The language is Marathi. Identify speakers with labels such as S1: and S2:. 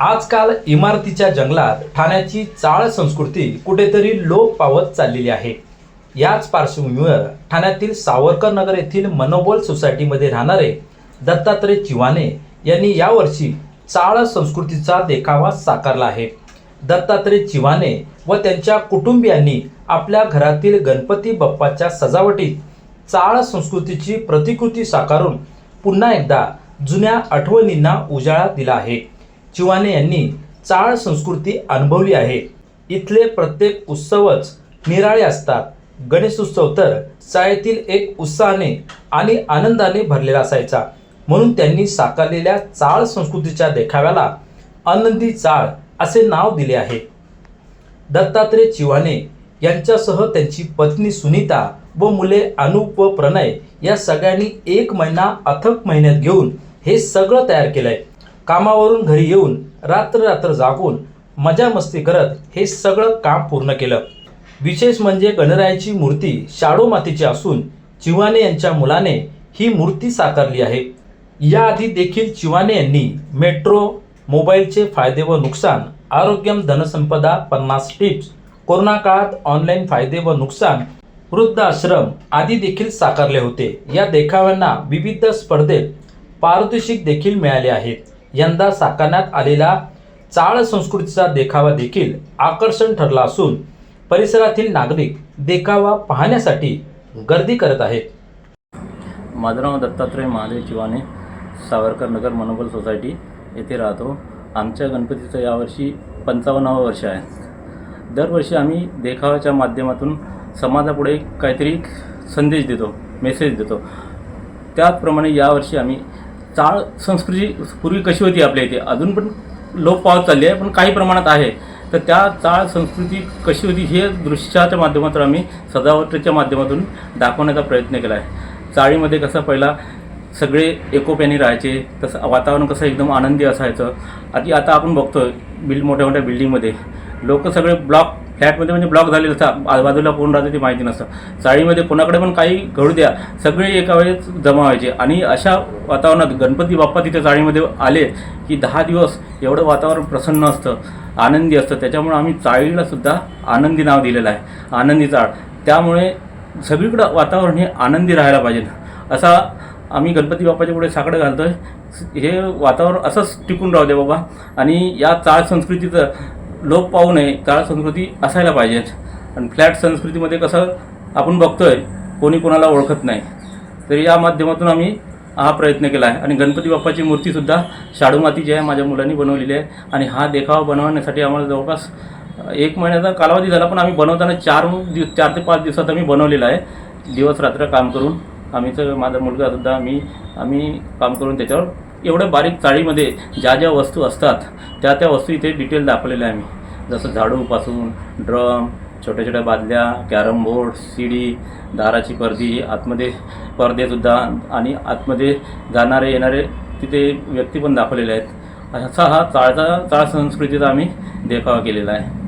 S1: आजकाल इमारतीच्या जंगलात ठाण्याची चाळ संस्कृती कुठेतरी लोप पावत चाललेली आहे. याच पार्श्वभूमीवर ठाण्यातील सावरकर नगर येथील मनोबल सोसायटीमध्ये राहणारे दत्तात्रय चिवाने यांनी यावर्षी चाळ संस्कृतीचा देखावा साकारला आहे. दत्तात्रय चिवाने व त्यांच्या कुटुंबियांनी आपल्या घरातील गणपती बाप्पाच्या सजावटीत चाळ संस्कृतीची प्रतिकृती साकारून पुन्हा एकदा जुन्या आठवणींना उजाळा दिला आहे. चिवाने यांनी चाळ संस्कृती अनुभवली आहे. इथले प्रत्येक उत्सवच निराळे असतात. गणेशोत्सव तर चाळेतील एक उत्साहाने आणि आनंदाने भरलेला असायचा. म्हणून त्यांनी साकारलेल्या चाळ संस्कृतीच्या देखाव्याला आनंदी चाळ असे नाव दिले आहे. दत्तात्रय चिवाने यांच्यासह त्यांची पत्नी सुनीता व मुले अनुप व प्रणय या सगळ्यांनी एक महिना अथक महिन्यात घेऊन हे सगळं तयार केलंय. कामावरून घरी येऊन रात्र रात्र जागून मजा मस्ती करत हे सगळं काम पूर्ण केलं. विशेष म्हणजे गणरायाची मूर्ती शाडो मातीची असून चिवाने यांच्या मुलाने ही मूर्ती साकारली आहे. याआधी देखील चिवाने यांनी मेट्रो मोबाईलचे फायदे व नुकसान आरोग्यम धनसंपदा पन्नास टिप्स कोरोना काळात ऑनलाईन फायदे व नुकसान वृद्ध आश्रम आदी देखील साकारले होते. या देखाव्यांना विविध स्पर्धेत पारितोषिक देखील मिळाले आहेत. यंदा साकारण्यात आलेला चाळ संस्कृतीचा देखावा देखील आकर्षण ठरला असून परिसरातील नागरिक देखावा पाहण्यासाठी गर्दी करत आहेत.
S2: माझं नाव दत्तात्रय महादेव चिवाने सावरकर नगर मनोबल सोसायटी येथे राहतो. आमच्या गणपतीचं यावर्षी पंचावन्नावं वर्ष आहे. दरवर्षी आम्ही देखाव्याच्या माध्यमातून समाजापुढे काहीतरी संदेश देतो मेसेज देतो. त्याचप्रमाणे यावर्षी आम्ही चाळ संस्कृती पूर्वी कशी होती आपल्या इथे? अजून पण लोप पावत चालली आहे पण काही प्रमाणात आहे. तर त्या चाळ संस्कृती कशी होती हे दृश्याच्या माध्यमातून आम्ही सजावटीच्या माध्यमातून दाखवण्याचा प्रयत्न केला आहे. चाळीमध्ये कसं पहिला सगळे एकोप्याने राहायचे तसं वातावरण कसं एकदम आनंदी असायचं. आधी आता आपण बघतो बिल्ड मोठ्या मोठ्या बिल्डिंगमध्ये लोक सगळे ब्लॉक फ्लॅटमध्ये म्हणजे ब्लॉक झालेलं असतात आजूबाजूला कोण राहते ती माहिती नसतं. चाळीमध्ये कोणाकडे पण काही घडू द्या. सगळे एका वेळेस जमा व्हायचे. आणि अशा वातावरणात गणपती बाप्पा तिथे चाळीमध्ये आले की दहा दिवस एवढं वातावरण प्रसन्न असतं आनंदी असतं. त्याच्यामुळे आम्ही चाळीला सुद्धा आनंदी नाव दिलेलं आहे. आनंदी चाळ. त्यामुळे सगळीकडं वातावरण हे आनंदी राहायला पाहिजे. असा आम्ही गणपती बाप्पाच्या पुढे साकडं आहे हे वातावरण असंच टिकून राहू दे बाबा. आणि या चाळ संस्कृतीचं लोप पाहू नये चाळ संस्कृती असायला पाहिजेच. आणि फ्लॅट संस्कृतीमध्ये कसं आपण बघतोय कोणी कोणाला ओळखत नाही. तर या माध्यमातून आम्ही हा प्रयत्न केला आहे. आणि गणपती बाप्पाची मूर्तीसुद्धा शाडू मातीची आहे माझ्या मुलांनी बनवलेली आहे. आणि हा देखावा बनवण्यासाठी आम्हाला जवळपास एक महिन्याचा कालावधी झाला पण आम्ही बनवताना चार दिवस चार ते पाच दिवसात आम्ही बनवलेला आहे. दिवस रात्र काम करून आम्हीचं माझा मुलगासुद्धा आम्ही आम्ही काम करून त्याच्यावर एवढ्या बारीक चाळीमध्ये ज्या ज्या वस्तू असतात त्या त्या वस्तू इथे डिटेल दाखवलेल्या आहे आम्ही. जसं झाडूपासून ड्रम छोट्या छोट्या बादल्या कॅरम बोर्ड शिडी दाराची पर्दी आतमध्ये पडदेसुद्धा आणि आतमध्ये जाणारे येणारे तिथे व्यक्ती पण दाखवलेले आहेत. असा हा चाळचा चाळ संस्कृतीचा आम्ही देखावा केलेला आहे.